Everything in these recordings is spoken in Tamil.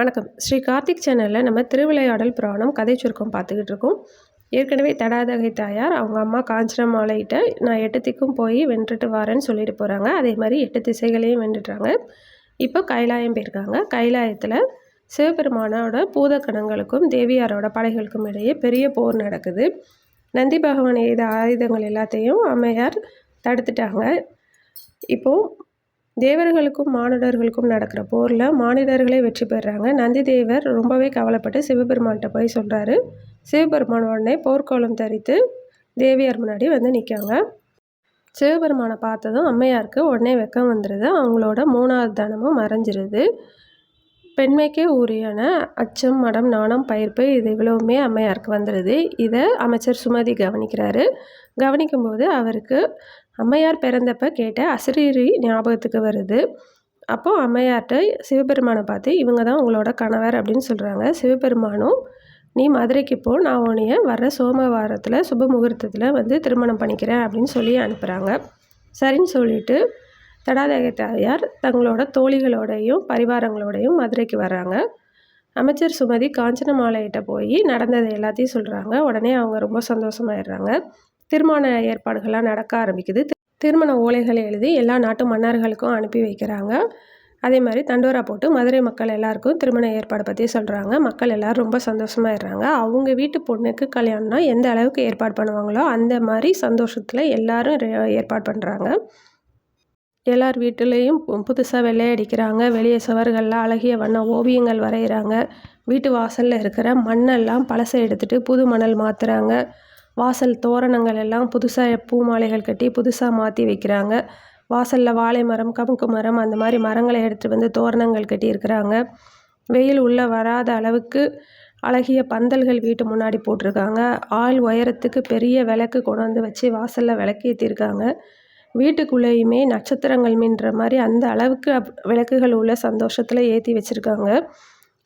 வணக்கம். ஸ்ரீ கார்த்திக் சேனலில் நம்ம திருவிளையாடல் புராணம் கதை சுருக்கம் பார்த்துக்கிட்டு இருக்கோம். ஏற்கனவே தடாதகை தாயார் அவங்க அம்மா காஞ்சனமாலைகிட்ட நான் எட்டு திக்கும் போய் வென்றுட்டு வரேன்னு சொல்லிட்டு போகிறாங்க அதே மாதிரி எட்டு திசைகளையும் வென்றுட்டாங்க. இப்போ கைலாயம் போயிருக்காங்க. கைலாயத்தில் சிவபெருமானோட பூதக்கணங்களுக்கும் தேவியாரோட படைகளுக்கும் இடையே பெரிய போர் நடக்குது. நந்தி பகவான் எய்த ஆயுதங்கள் எல்லாத்தையும் அம்மையார் தடுத்துட்டாங்க. இப்போது தேவர்களுக்கும் மானிடர்களுக்கும் நடக்கிற போரில் மானிடர்களே வெற்றி பெறுறாங்க நந்தி தேவர் ரொம்பவே கவலைப்பட்டு சிவபெருமான்கிட்ட போய் சொல்கிறாரு சிவபெருமான் உடனே போர்க்கோளம் தரித்து தேவியார் முன்னாடி வந்து நிற்காங்க சிவபெருமானை பார்த்ததும் அம்மையாருக்கு உடனே வெக்கம் வந்துடுது அவங்களோட மூணாவது தனமும் மறைஞ்சிருது. பெண்மைக்கே உரியான அச்சம் மடம் நாணம் பயிர்ப்பு இது இவ்வளவுமே அம்மையாருக்கு வந்துடுது இதை அமைச்சர் சுமதி கவனிக்கிறாரு. கவனிக்கும்போது அவருக்கு அம்மையார் பிறந்தப்ப கேட்ட அசரீரி ஞாபகத்துக்கு வருது. அப்போது அம்மையார்கிட்ட சிவபெருமானை பார்த்து இவங்க தான் உங்களோட கணவர் அப்படின்னு சொல்கிறாங்க சிவபெருமானும் நீ மதுரைக்கு போ நான் உன்னைய வர்ற சோமவாரத்தில் சுப முகூர்த்தத்தில் வந்து திருமணம் பண்ணிக்கிறேன் அப்படின்னு சொல்லி அனுப்புகிறாங்க சரின்னு சொல்லிட்டு தடாதகத்தாயார் தங்களோட தோழிகளோடையும் பரிவாரங்களோடையும் மதுரைக்கு வர்றாங்க. அமைச்சர் சுமதி காஞ்சன மாலையிட்ட போய் நடந்ததை எல்லாத்தையும் சொல்கிறாங்க உடனே அவங்க ரொம்ப சந்தோஷமாயிடுறாங்க. திருமண ஏற்பாடுகள்லாம் நடக்க ஆரம்பிக்குது. திருமண ஓலைகளை எழுதி எல்லா நாட்டு மன்னர்களுக்கும் அனுப்பி வைக்கிறாங்க. அதே மாதிரி தண்டோரா போட்டு மதுரை மக்கள் எல்லாருக்கும் திருமண ஏற்பாடு பற்றி சொல்கிறாங்க மக்கள் எல்லோரும் ரொம்ப சந்தோஷமாயிடுறாங்க. அவங்க வீட்டு பொண்ணுக்கு கல்யாணம்னா எந்த அளவுக்கு ஏற்பாடு பண்ணுவாங்களோ அந்த மாதிரி சந்தோஷத்தில் எல்லோரும் ஏற்பாடு பண்ணுறாங்க எல்லார் வீட்டிலையும் புதுசாக வெள்ளையடிக்கிறாங்க வெளியே சுவர்களில் அழகிய வண்ண ஓவியங்கள் வரைகிறாங்க வீட்டு வாசலில் இருக்கிற மண்ணெல்லாம் பழசை எடுத்துகிட்டு புது மணல் மாற்றுறாங்க வாசல் தோரணங்கள் எல்லாம் புதுசாக பூ மாலைகள் கட்டி புதுசாக மாற்றி வைக்கிறாங்க. வாசலில் வாழை மரம் கமுக்கு மரம் அந்த மாதிரி மரங்களை எடுத்துகிட்டு வந்து தோரணங்கள் கட்டியிருக்கிறாங்க வெயில் உள்ளே வராத அளவுக்கு அழகிய பந்தல்கள் வீட்டு முன்னாடி போட்டிருக்காங்க. ஆள் உயரத்துக்கு பெரிய விளக்கு கொண்டாந்து வச்சு வாசலில் விளக்கேற்றிருக்காங்க வீட்டுக்குள்ளேயுமே நட்சத்திரங்கள் மின்ற மாதிரி அந்த அளவுக்கு விளக்குகள் உள்ள சந்தோஷத்தில் ஏற்றி வச்சுருக்காங்க.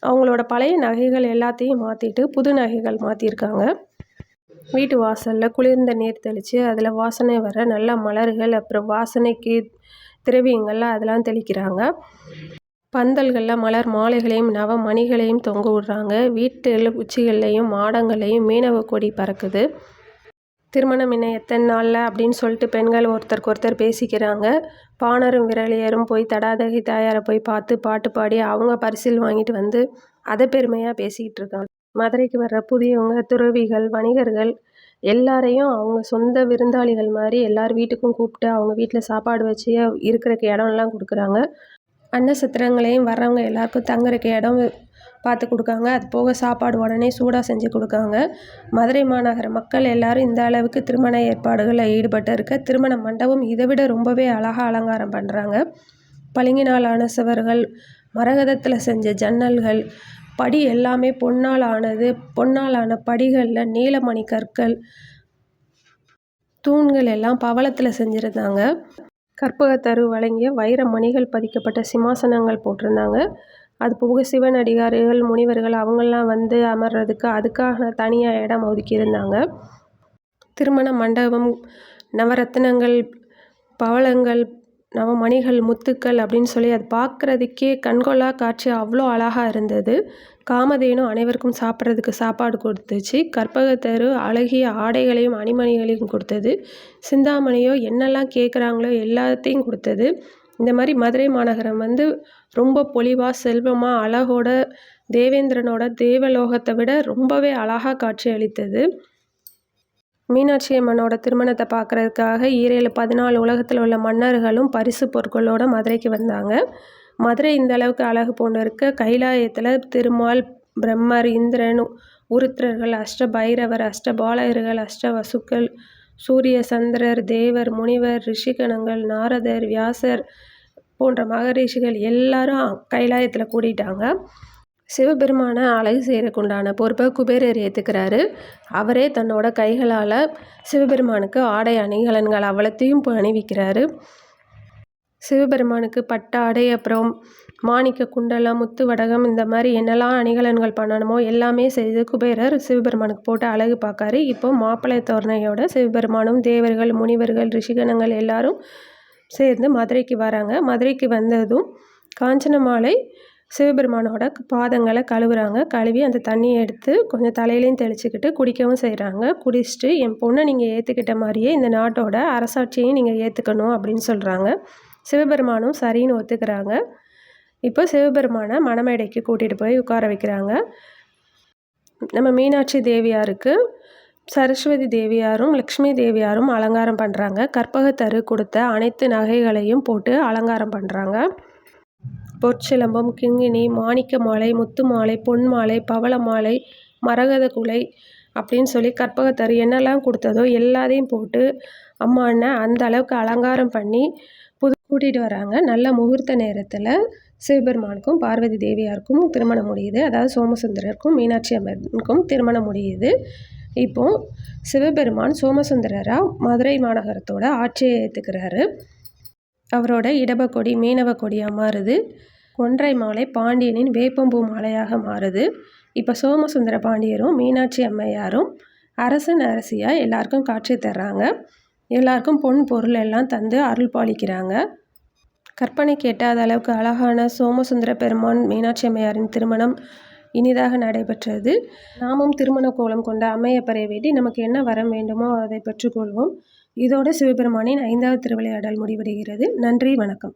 அவங்களோட பழைய நகைகள் எல்லாத்தையும் மாற்றிட்டு புது நகைகள் மாற்றிருக்காங்க வீட்டு வாசலில் குளிர்ந்த நீர் தெளித்து அதில் வாசனை வர நல்ல மலர்கள் அப்புறம் வாசனைக்கு திரவியங்கள்லாம் அதெல்லாம் தெளிக்கிறாங்க. பந்தல்களில் மலர் மாலைகளையும் நவ மணிகளையும் தொங்க விடுறாங்க. வீட்டு உச்சிகள்லையும் மாடங்கள்லையும் மீனவ கொடி பறக்குது. திருமணம் இன்னும் எத்தனை நாளில் அப்படின்னு சொல்லிட்டு பெண்கள் ஒருத்தருக்கு ஒருத்தர் பேசிக்கிறாங்க. பாணரும் விரலியரும் போய் தடாதகை தாயாரை போய் பார்த்து பாட்டு பாடி அவங்க பரிசில் வாங்கிட்டு வந்து அதை பெருமையாக பேசிக்கிட்டு இருக்காங்க. மதுரைக்கு வர்ற புதியவங்க துறவிகள் வணிகர்கள் எல்லாரையும் அவங்க சொந்த விருந்தாளிகள் மாதிரி எல்லார் வீட்டுக்கும் கூப்பிட்டு அவங்க வீட்டில் சாப்பாடு வச்சு இருக்கிறக்கு இடம்லாம் கொடுக்குறாங்க. அன்னசத்திரங்களையும் வர்றவங்க எல்லாருக்கும் தங்குறக்கு இடம் பார்த்து கொடுக்காங்க. அது போக சாப்பாடு உடனே சூடாக செஞ்சு கொடுக்காங்க. மதுரை மாநகர மக்கள் எல்லாரும் இந்த அளவுக்கு திருமண ஏற்பாடுகளில் ஈடுபட்டு இருக்க திருமண மண்டபம் இதை விட ரொம்பவே அழகாக அலங்காரம் பண்ணுறாங்க பளிங்கினால் ஆன சுவர்கள் மரகதத்தில் செஞ்ச ஜன்னல்கள் படி எல்லாமே பொன்னால் ஆனது பொன்னால் ஆன படிகளில் நீலமணி கற்கள் தூண்கள் எல்லாம் பவளத்தில் செஞ்சுருந்தாங்க. கற்பகத்தரு வழங்கிய வைர மணிகள் பதிக்கப்பட்ட சிம்மாசனங்கள் போட்டிருந்தாங்க. அது போக சிவன் அடிகாரிகள் முனிவர்கள் அவங்கெல்லாம் வந்து அமர்றதுக்கு அதுக்காக தனியாக இடம் ஒதுக்கியிருந்தாங்க. திருமண மண்டபம் நவரத்தினங்கள் பவளங்கள் நவமணிகள் முத்துக்கள் அப்படின்னு சொல்லி அது பார்க்குறதுக்கே கண்கொள்ளா காட்சி அவ்வளோ அழகாக இருந்தது. காமதேனு அனைவருக்கும் சாப்பிட்றதுக்கு சாப்பாடு கொடுத்துச்சு. கற்பகத்தரு அழகிய ஆடைகளையும் அணிமணிகளையும் கொடுத்தது. சிந்தாமணியோ என்னெல்லாம் கேட்குறாங்களோ எல்லாத்தையும் கொடுத்தது. இந்த மாதிரி மதுரை மாநகரம் வந்து ரொம்ப பொலிவாக செல்வமாக அழகோட தேவேந்திரனோட தேவலோகத்தை விட ரொம்பவே அழகாக காட்சி அளித்தது. மீனாட்சி அம்மனோட திருமணத்தை பார்க்குறதுக்காக ஈரேழு பதினாலு உலகத்தில் உள்ள மன்னர்களும் பரிசு பொருட்களோட மதுரைக்கு வந்தாங்க. மதுரை இந்த அளவுக்கு அழகு போன்று இருக்க கைலாயத்தில் திருமால் பிரம்மர் இந்திரன் உருத்திரர்கள் அஷ்ட பைரவர் அஷ்ட பாலகர்கள் அஷ்ட வசுக்கள் சூரிய சந்திரர் தேவர் முனிவர் ரிஷிகணங்கள் நாரதர் வியாசர் போன்ற மகரிஷிகள் எல்லாரும் கைலாயத்தில் கூடிட்டாங்க. சிவபெருமானை அழகு செய்கிறக்குண்டான பொறுப்பை குபேரர் ஏற்றுக்கிறாரு அவரே தன்னோட கைகளால் சிவபெருமானுக்கு ஆடை அணிகலன்கள் அவ்வளோத்தையும் அணிவிக்கிறாரு சிவபெருமானுக்கு பட்டாடை அப்புறம் மாணிக்க குண்டலம் முத்து வடகம் இந்த மாதிரி என்னெல்லாம் அணிகலன்கள் பண்ணணுமோ எல்லாமே செய்து குபேரர் சிவபெருமானுக்கு போட்டு அழகு பார்க்காரு இப்போ மாப்பிள்ளை தோரணையோட சிவபெருமானும் தேவர்கள் முனிவர்கள் ரிஷிகணங்கள் எல்லாரும் சேர்ந்து மதுரைக்கு வராங்க. மதுரைக்கு வந்ததும் காஞ்சன மாலை சிவபெருமானோட பாதங்களை கழுவுறாங்க. கழுவி அந்த தண்ணியை எடுத்து கொஞ்சம் தலையிலையும் தெளிச்சுக்கிட்டு குடிக்கவும் செய்கிறாங்க குடிச்சிட்டு என் பொண்ணை நீங்கள் ஏற்றுக்கிட்ட மாதிரியே இந்த நாட்டோட அரசாட்சியையும் நீங்கள் ஏற்றுக்கணும் அப்படின்னு சொல்கிறாங்க சிவபெருமானும் சரின்னு ஒத்துக்கிறாங்க. இப்போ சிவபெருமானை மணமேடைக்கு கூட்டிகிட்டு போய் உட்கார வைக்கிறாங்க. நம்ம மீனாட்சி தேவியாருக்கு சரஸ்வதி தேவியாரும் லக்ஷ்மி தேவியாரும் அலங்காரம் பண்ணுறாங்க கற்பகத்தரு கொடுத்த அனைத்து நகைகளையும் போட்டு அலங்காரம் பண்ணுறாங்க பொற்சிலம்பம் கிங்கினி மாணிக்க மாலை முத்து மாலை பொன் மாலை பவள மாலை மரகத குலை அப்படின்னு சொல்லி கற்பகத்தரு என்னெல்லாம் கொடுத்ததோ எல்லாத்தையும் போட்டு அம்மா அண்ணன் அந்த அளவுக்கு அலங்காரம் பண்ணி புது கூட்டிகிட்டு வராங்க. நல்ல முகூர்த்த நேரத்தில் சிவபெருமானுக்கும் பார்வதி தேவியாருக்கும் திருமணம் முடியுது. அதாவது சோமசுந்தரருக்கும் மீனாட்சி அம்மனுக்கும் திருமணம் முடியுது. இப்போது சிவபெருமான் சோமசுந்தரராக மதுரை மாநகரத்தோட ஆட்சியை ஏற்றுக்கிறாரு அவரோட இடபக்கொடி மீனவ கொடியாக மாறுது. கொன்றை மாலை பாண்டியனின் வேப்பம்பூ மாலையாக மாறுது. இப்போ சோமசுந்தர பாண்டியரும் மீனாட்சி அம்மையாரும் அரசன் அரசியாக எல்லாருக்கும் காட்சி தர்றாங்க. எல்லாருக்கும் பொன் பொருள் எல்லாம் தந்து அருள் பாலிக்கிறாங்க. கற்பனை கேட்டாத அளவுக்கு அழகான சோமசுந்தர பெருமான் மீனாட்சி அம்மையாரின் திருமணம் இனிதாக நடைபெற்றது. நாமும் திருமண கோலம் கொண்ட அம்மையப்பரை வேண்டி நமக்கு என்ன வரம் வேண்டுமோ அதை பெற்றுக்கொள்வோம் இதோடு சிவபெருமானின் ஐந்தாவது திருவிளையாடல் முடிவடைகிறது. நன்றி வணக்கம்.